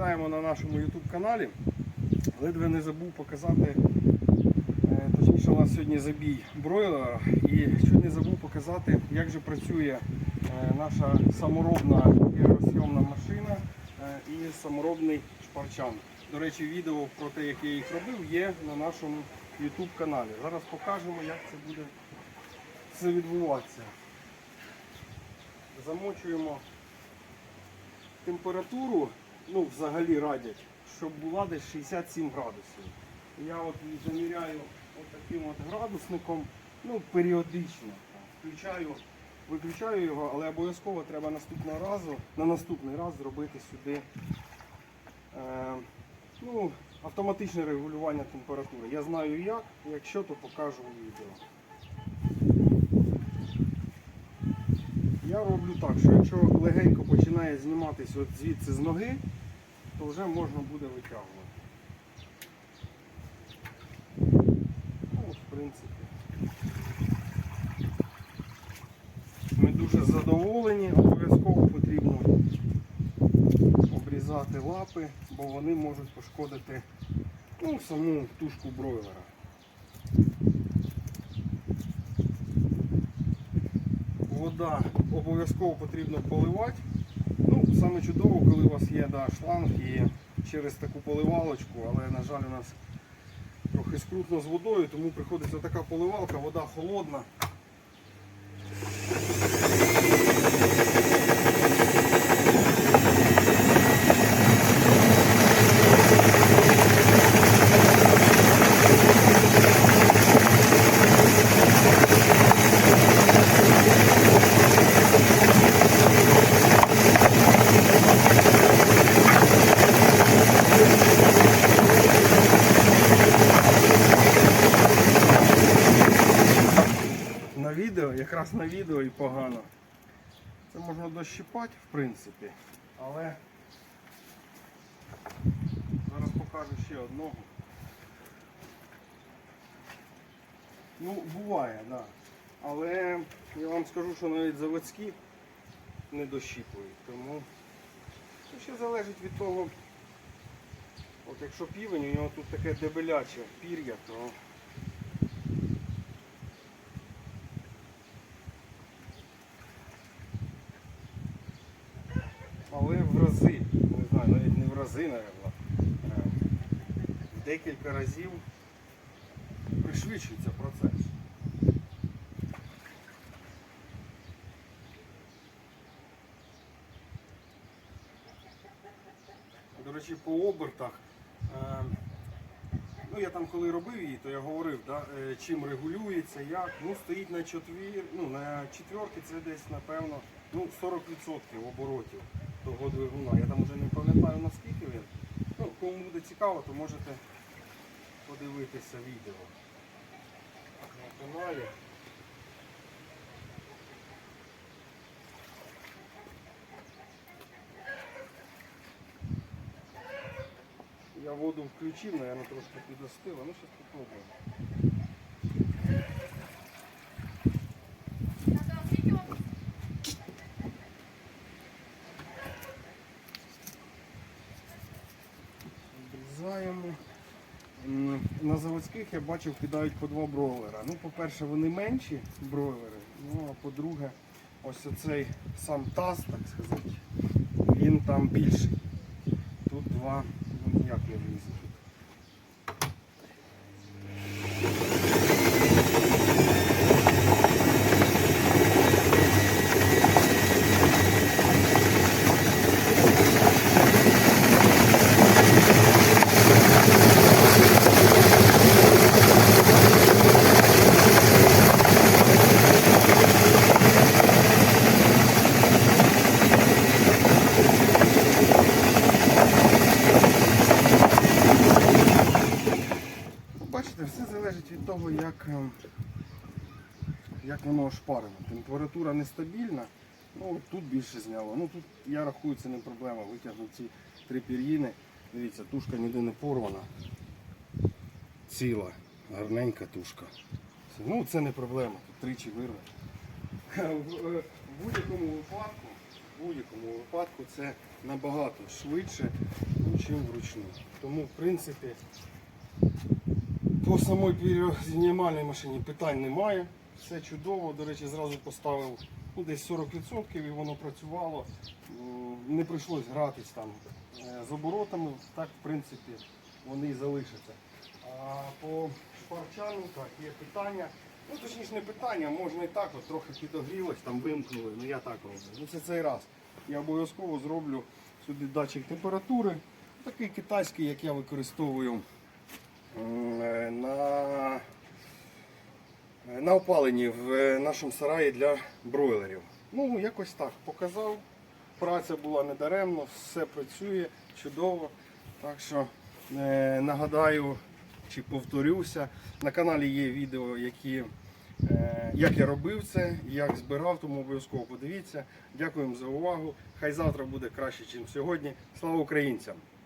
Вітаємо на нашому YouTube каналі. Ледве не забув показати, е, точніше у нас сьогодні забій бройлера і чуть не забув показати, як же працює е, наша саморобна аеросйомна машина е, і саморобний шпарчан. До речі, відео про те, як я їх робив, є на нашому YouTube каналі. Зараз покажемо, як це буде це відбуватися. Замочуємо температуру, ну взагалі радять, щоб була десь 67 градусів. Я от заміряю от таким от градусником, ну періодично. Включаю, виключаю його, але обов'язково треба наступного разу, на наступний раз зробити сюди е, ну, автоматичне регулювання температури. Я знаю як, якщо то покажу у відео. Я роблю так, що якщо легенько починає зніматися от звідси з ноги, то вже можна буде витягувати. Ну, в принципі. Ми дуже задоволені, обов'язково потрібно обрізати лапи, бо вони можуть пошкодити ну, саму тушку бройлера. Вода обов'язково потрібно поливати. Саме чудово, коли у вас є да, шланг і через таку поливалочку, але на жаль у нас трохи скрутно з водою, тому приходиться така поливалка, вода холодна. На відео, якраз на відео і погано. Це можна дощипати, в принципі, але зараз покажу ще одного. Ну, буває, так. Да. Але я вам скажу, що навіть заводські не дощіпують. Тому це ще залежить від того, от якщо півень, у нього тут таке дебеляче пір'я, то але в рази, не знаю, навіть не в рази, напевно, в декілька разів пришвидшується процес. До речі, по обертах. е, Ну, я там коли робив її, то я говорив, да, е, чим регулюється, як. Ну, стоїть на четвір, ну, на четверки це десь, напевно, ну, 40% оборотів того двигуна. Я там вже не пам'ятаю наскільки він. Ну, кому буде цікаво, то можете подивитися відео на каналі. Я воду включив, наверное, трошки підостила. Ну, зараз попробуємо. Обрізаємо. На заводських я бачив, кидають по два бройлера. Ну, по-перше, вони менші бройлери. Ну, а по-друге, ось оцей сам таз, так сказати, він там більший. Тут два, ну ніяк не влізе. Ну, Бачите, все залежить від того, як, е, як воно ошпарено. Температура нестабільна, ну тут більше зняло. Ну тут я рахую, це не проблема. Витягну ці три пір'їни. Дивіться, тушка ніде не порвана. Ціла, гарненька тушка. Ну це не проблема, тут тричі вирве. В будь-якому випадку, в будь-якому випадку це набагато швидше, ніж вручну. Тому, в принципі, по самій пірізнімальній машині питань немає. Все чудово. До речі, зразу поставив ну, десь 40% і воно працювало. Не прийшлось гратись там е, з оборотами. Так, в принципі, вони і залишаться. А по шпарчану так, є питання. Ну, точніше, не питання, можна і так, от трохи підогрілось, там вимкнули. Ну я так роблю. Ну це цей раз. Я обов'язково зроблю сюди датчик температури. Такий китайський, як я використовую на, е, на опаленні в е, нашому сараї для бройлерів. Ну, якось так показав. Праця була недаремно, все працює чудово. Так що е, нагадаю чи повторюся, на каналі є відео, які, е, як я робив це, як збирав, тому обов'язково подивіться. Дякуємо за увагу. Хай завтра буде краще, ніж сьогодні. Слава українцям!